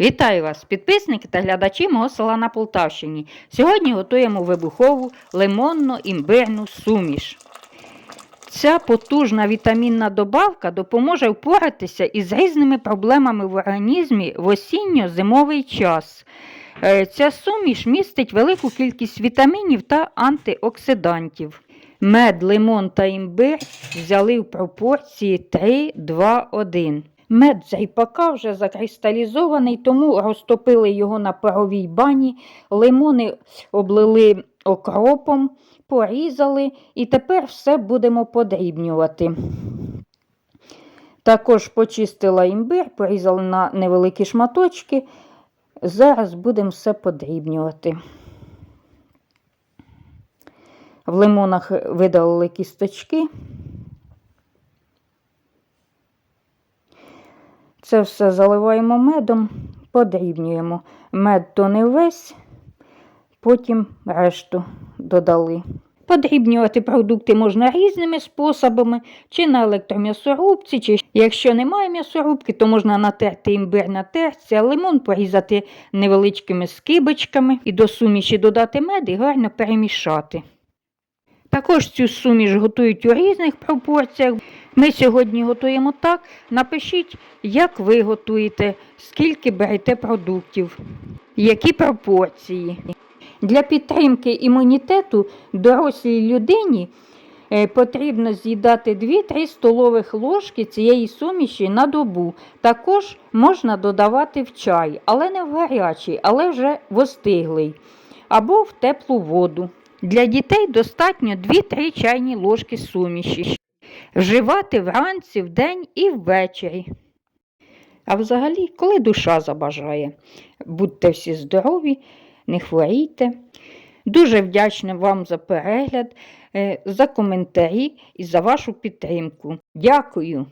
Вітаю вас, підписники та глядачі мого села на Полтавщині. Сьогодні готуємо вибухову лимонно-імбирну суміш. Ця потужна вітамінна добавка допоможе впоратися із різними проблемами в організмі в осінньо-зимовий час. Е, Ця суміш містить велику кількість вітамінів та антиоксидантів. Мед, лимон та імбир взяли в пропорції 3, 2, 1. Мед вже закристалізований, тому розтопили його на паровій бані, лимони облили окропом, порізали і тепер все будемо подрібнювати. Також почистила імбир, порізала на невеликі шматочки. Зараз будемо все подрібнювати. В лимонах видалили кісточки. Це все заливаємо медом, подрібнюємо. Мед то не весь, потім решту додали. Подрібнювати продукти можна різними способами, чи на електром'ясорубці, чи якщо немає м'ясорубки, то можна натерти імбир на терці, а лимон порізати невеличкими скибочками і до суміші додати мед і гарно перемішати. Також цю суміш готують у різних пропорціях. Ми сьогодні готуємо так. Напишіть, як ви готуєте, скільки берете продуктів, які пропорції. Для підтримки імунітету дорослій людині е, потрібно з'їдати 2-3 столових ложки цієї суміші на добу. Також можна додавати в чай, але не в гарячий, але вже в остиглий, або в теплу воду. Для дітей достатньо 2-3 чайні ложки суміші. Вживати вранці, вдень і ввечері. А взагалі, коли душа забажає, будьте всі здорові, не хворійте. Дуже вдячна вам за перегляд, е, за коментарі і за вашу підтримку. Дякую!